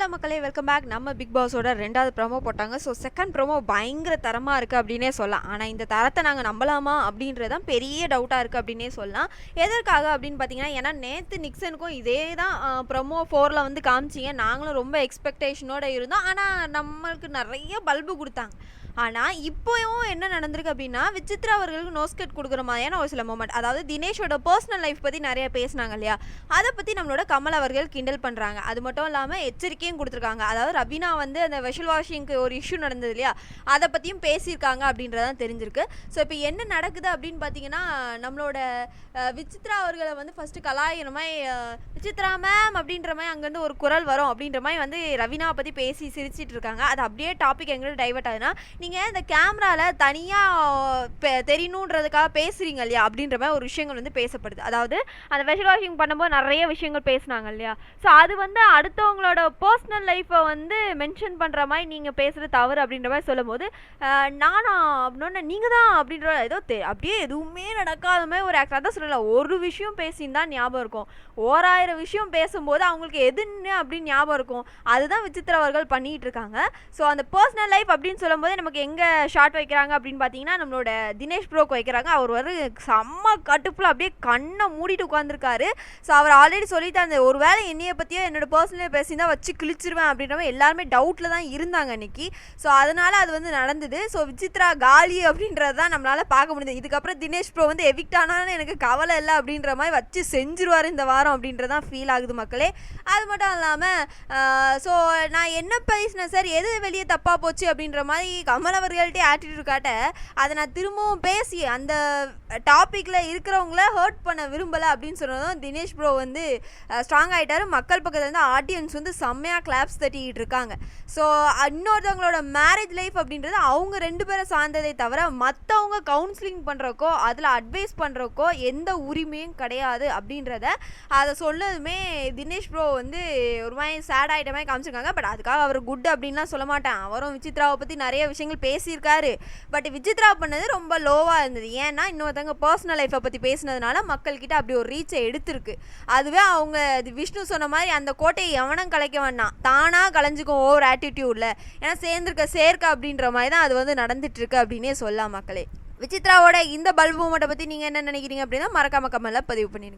Hello மக்களே welcome back நம்ம big பாஸோட ரெண்டாவது ப்ரோமோ போட்டாங்க. ஸோ செகண்ட் ப்ரோமோ பயங்கர தரமாக இருக்குது அப்படின்னே சொல்லலாம். ஆனால் இந்த தரத்தை நாங்கள் நம்பலாமா அப்படின்றது தான் பெரிய டவுட்டாக இருக்குது அப்படின்னே சொல்லலாம். எதற்காக அப்படின்னு பார்த்தீங்கன்னா ஏன்னா நேற்று நிக்சனுக்கும் இதே தான் ப்ரோமோ ஃபோரில் வந்து காமிச்சிங்க. நாங்களும் ரொம்ப எக்ஸ்பெக்டேஷனோட இருந்தோம். ஆனால் நம்மளுக்கு நிறைய பல்பு கொடுத்தாங்க. ஆனால் இப்போவும் என்ன நடந்திருக்கு அப்படின்னா விசித்ரா அவர்களுக்கு நோஸ்கட் கொடுக்குற மாதிரியான ஒரு சில மூமெண்ட் அதாவது தினேஷோட பர்சனல் லைஃப் பற்றி நிறைய பேசினாங்க இல்லையா? அதை பற்றி நம்மளோட கமல் அவர்கள் கிண்டல் பண்ணுறாங்க அது மட்டும் இல்லாமல் எச்சரிக்கையும் கொடுத்துருக்காங்க. அதாவது ரபீனா வந்து அந்த வெஷல் வாஷிங்க்கு ஒரு இஷ்யூ நடந்தது இல்லையா? அதை பற்றியும் பேசியிருக்காங்க அப்படின்றதான் தெரிஞ்சிருக்கு. ஸோ இப்போ என்ன நடக்குது அப்படின்னு பார்த்தீங்கன்னா நம்மளோட விசித்ரா அவர்களை வந்து ஃபஸ்ட்டு கலாயிற மாதிரி விசித்ரா மேம் அப்படின்ற மாதிரி அங்கேருந்து ஒரு குரல் வரும் அப்படின்ற மாதிரி வந்து ரவீனா பற்றி பேசி சிரிச்சிட்டு இருக்காங்க. அது அப்படியே டாபிக் எங்களுக்கு டைவர்ட் ஆகுதுன்னா நீங்கள் இந்த கேமராவில் தனியாக தெரியணுன்றதுக்காக பேசுகிறீங்க இல்லையா? அப்படின்ற மாதிரி ஒரு விஷயங்கள் வந்து பேசப்படுது. அதாவது அந்த வெஷல் வாஷிங் பண்ணும்போது நிறைய விஷயங்கள் பேசுனாங்க இல்லையா? ஸோ அது வந்து அடுத்தவங்களோட பர்சனல் லைஃப்பை வந்து மென்ஷன் பண்ணுற மாதிரி நீங்கள் பேசுகிறது தவறு அப்படின்ற மாதிரி சொல்லும்போது அஹ், நானா அப்படின்னா நீங்கள் தான் அப்படின்ற ஏதோ தெ அப்படியே எதுவுமே நடக்காத மாதிரி ஒரு ஆக்டர் தான் சொல்லலை. ஒரு விஷயம் பேசியிருந்தா ஞாபகம் இருக்கும். ஓராயிரம் விஷயம் பேசும்போது அவங்களுக்கு எதுன்னு அப்படின்னு ஞாபகம் இருக்கும். அதுதான் விசித்திர அவர்கள் பண்ணிகிட்டு இருக்காங்க. ஸோ அந்த பர்சனல் லைஃப் அப்படின்னு சொல்லும்போது நமக்கு எங்கே ஷார்ட் வைக்கிறாங்க அப்படின்னு பார்த்தீங்கன்னா நம்மளோட தினேஷ் ப்ரோக்கு வைக்கிறாங்க. அவர் வந்து செம்ம கட்டுப்பில் அப்படியே கண்ணை மூடிட்டு உட்காந்துருக்காரு ஸோ அவர் ஆல்ரெடி சொல்லிட்டு அந்த ஒரு வேளை என்னைய பற்றியோ என்னோட பர்சனல் பேசியிருந்தா வச்சு கிழிச்சிருவேன் அப்படின்ற மாதிரி எல்லாருமே டவுட்டில் தான் இருந்தாங்க அன்னைக்கு. ஸோ அதனால் அது வந்து நடந்தது. ஸோ விசித்ரா காலி அப்படின்றது தான் நம்மளால் பார்க்க முடியுது. இதுக்கப்புறம் தினேஷ் ப்ரோ வந்து எவிக்ட் ஆனாலும் எனக்கு கவலை இல்லை அப்படின்ற மாதிரி வச்சு செஞ்சிருவார் இந்த வாரம் அப்படின்றது தான் ஃபீல் ஆகுது மக்களே. அது மட்டும் இல்லாமல் ஸோ நான் என்ன பேசினேன் சார்? எது வெளியே தப்பாக போச்சு அப்படின்ற மாதிரி கமல் ரியாலிட்டி ஆட்டிடியூட் காட்ட அதை நான் திரும்பவும் பேசி அந்த டாப்பிக்கில் இருக்கிறவங்கள ஹர்ட் பண்ண விரும்பலை அப்படின்னு சொன்னதும் தினேஷ் ப்ரோ வந்து ஸ்ட்ராங் ஆகிட்டாரு மக்கள் பக்கத்துலேருந்து ஆடியன்ஸ் வந்து செம்மையாக கிளாப்ஸ் தட்டிக்கிட்டு இருக்காங்க. ஸோ இன்னொருத்தவங்களோட மேரேஜ் லைஃப் அப்படின்றது அவங்க ரெண்டு பேரும் சார்ந்ததை தவிர மற்றவங்க கவுன்சிலிங் பண்ணுறக்கோ அதில் அட்வைஸ் பண்ணுறக்கோ எந்த உரிமையும் கிடையாது அப்படின்றத அதை சொன்னதுமே தினேஷ் ப்ரோ வந்து ஒரு மாதிரி சேட் ஆகிட்ட மாதிரி காமிச்சிருக்காங்க. பட் அதுக்காக அவர் குட் அப்படின்லாம் சொல்ல மாட்டேன். அவரும் விசித்ராவை பற்றி நிறைய விஷயங்கள் பேசியிருக்காரு. பட் விஜித்ரா பண்ணது ரொம்ப லோவாக இருந்தது. ஏன்னா இன்னொருத்தவங்க பர்சனல் லைஃப்பை பற்றி பேசினதுனால மக்கள்கிட்ட அப்படி ஒரு ரீச்சை எடுத்திருக்கு. அதுவே அவங்க இது விஷ்ணு சொன்ன மாதிரி அந்த கோட்டையை எவனும் கலைக்க வேண்டாம். தானாக கலைஞ்சிக்கும் ஓவர் ஆட்டிடியூடில் ஏன்னா சேர்ந்துருக்க சேர்க்க அப்படின்ற மாதிரி தான் அது வந்து நடந்துட்டுருக்கு அப்படின்னே சொல்லலாம் மக்களே. விசித்ராவோட இந்த பல்பு மூமெண்ட்டை பற்றி நீங்கள் என்ன நினைக்கிறீங்க அப்படின்னா மறக்காம கமலில் பதிவு பண்ணிடுங்க.